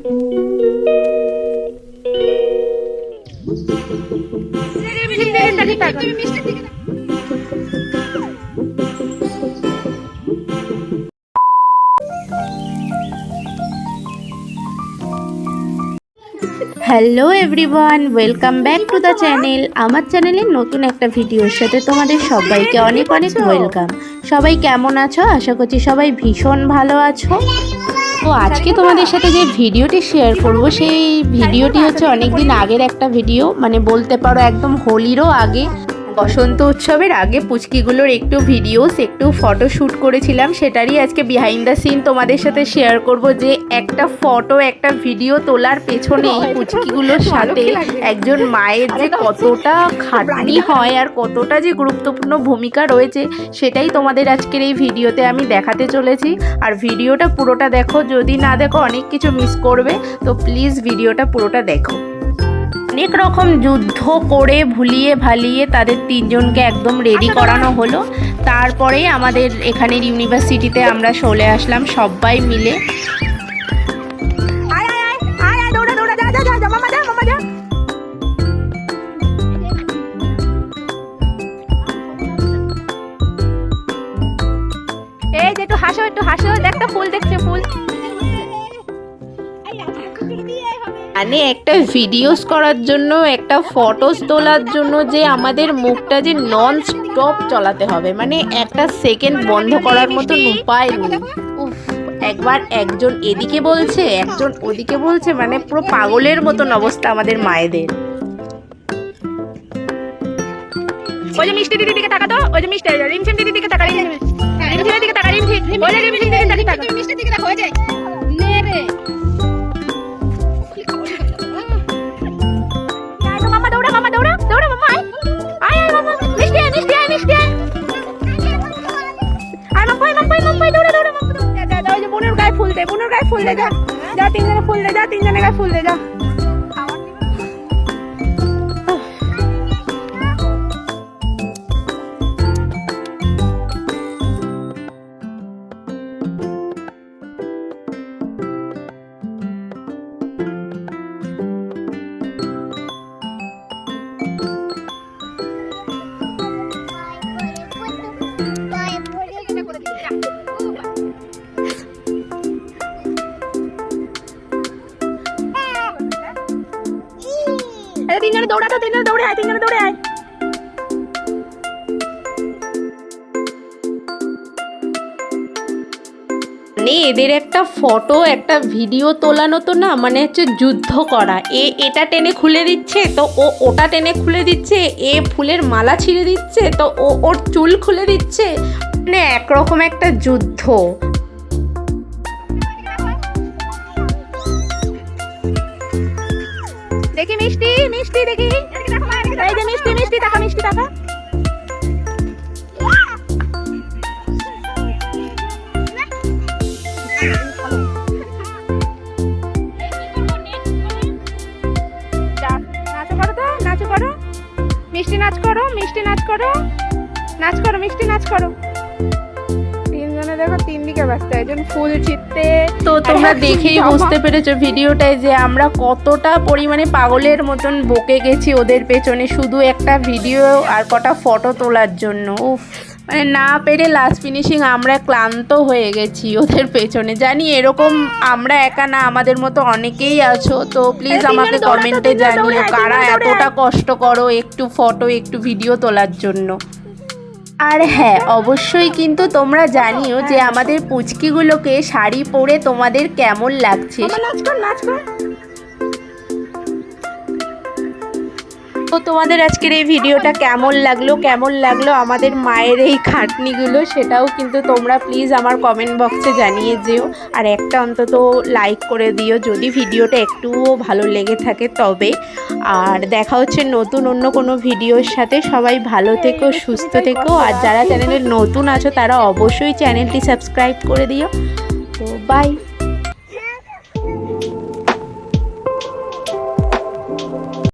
Hello everyone welcome back to the channel আমার চ্যানেলের নতুন একটা ভিডিওর সাথে তোমাদের সবাইকে অনেক অনেক ওয়েলকাম সবাই কেমন আছো? আশা করছি সবাই ভীষণ ভালো আছো। তো আজকে তোমাদের সাথে যে ভিডিওটি শেয়ার করব, সেই ভিডিওটি হচ্ছে অনেক দিন আগের একটা ভিডিও। মানে বলতে পারো একদম হোলিরও আগে। বসন্ত উৎসবের আগে পুচকিগুলোর একটু ভিডিওস একটু ফটো শ্যুট করেছিলাম। সেটারই আজকে বিহাইন্ড দ্য সিন তোমাদের সাথে শেয়ার করব যে একটা ফটো একটা ভিডিও তোলার পেছনে এই পুচকিগুলোর সাথে একজন মায়ের যে কতটা খাটনি হয় আর কতটা যে গুরুত্বপূর্ণ ভূমিকা রয়েছে সেটাই তোমাদের আজকের এই ভিডিওতে আমি দেখাতে চলেছি। আর ভিডিওটা পুরোটা দেখো যদি না দেখো অনেক কিছু মিস করবে তো প্লিজ ভিডিওটা পুরোটা দেখো। অনেক রকম যুদ্ধ করে ভুলিয়ে ভালিয়ে তাদের তিনজনকে একদম রেডি করানো হলো তারপরে আমাদের এখানের ইউনিভার্সিটিতে আমরা চলে আসলাম সবাই মিলে এই যে একটু হাসো একটু হাসো দেখটা ফুল দেখছে ফুল মানে একটা ভিডিওস করার জন্য, একটা ফটোস তোলার জন্য যে আমাদের মুখটা যে নন স্টপ চলাতে হবে। মানে একটা সেকেন্ড বন্ধ করার মতো উপায় নেই। উফ, একবার একজন এদিকে বলছে, একজন ওদিকে বলছে মানে পুরো পাগলের মতন অবস্থা আমাদের মায়েদের। মিষ্টি দিকে তাকা তো ওই যে মিষ্টি দিদির দিকে দিকে দিদির দিকে দে বোনের গায়ে ফুল দে যা যা তিনজনে ফুল দে যা তিনজনে গায়ে ফুল দে দৌড়া তো তিনজনে দৌড়ে আয় তিনজনে দৌড়ে আয়। মানে এদের একটা ফটো একটা ভিডিও তোলানো তো না মানে হচ্ছে যুদ্ধ করা। এ এটা টেনে খুলে দিচ্ছে তো ও ওটা টেনে খুলে দিচ্ছে এ ফুলের মালা ছিঁড়ে দিচ্ছে তো ও ওর চুল খুলে দিচ্ছে। মানে একরকম একটা যুদ্ধ। দেখি মিষ্টি মিষ্টি দেখি। করো? নাচ করো মিষ্টি নাচ করো। তিনজনে দেখো তিন দিকে ব্যস্ত একজন ফুল ছিটতে তো তোমরা দেখেই বুঝতে পেরেছ ভিডিওটায় যে আমরা কতটা পরিমাণে পাগলের মতন বকে গেছি ওদের পেছনে শুধু একটা ভিডিও আর কটা ফটো তোলার জন্য উফ। মানে না পেরে লাস্ট ফিনিশিং আমরা ক্লান্ত হয়ে গেছি ওদের পেছনে। জানি এরকম আমরা একা না আমাদের মতো অনেকেই আছো তো প্লিজ আমাকে দৌড়াতো, কমেন্টে জানিও কারা এতটা কষ্ট করো একটু ফটো একটু ভিডিও তোলার জন্য। আর হ্যাঁ অবশ্যই কিন্তু তোমরা জানিও যে আমাদের পুচকিগুলোকে শাড়ি পরে তোমাদের কেমন লাগছে। নাচ কর নাচ কর। তো তোমাদের আজকের এই ভিডিওটা কেমন লাগল কেমন লাগল আমাদের মায়ের এই খাটনিগুলো সেটাও কিন্তু তোমরা প্লিজ আমার কমেন্ট বক্সে জানিয়ে যেও। আর একটা অন্তত লাইক করে দিও যদি ভিডিওটা একটুও ভালো লেগে থাকে তবে। আর দেখা হচ্ছে নতুন অন্য কোনো ভিডিওর সাথে। সবাই ভালো থেকো, সুস্থ থেকো। আর যারা চ্যানেলে নতুন আছো তারা অবশ্যই চ্যানেলটি সাবস্ক্রাইব করে দিও। তো বাই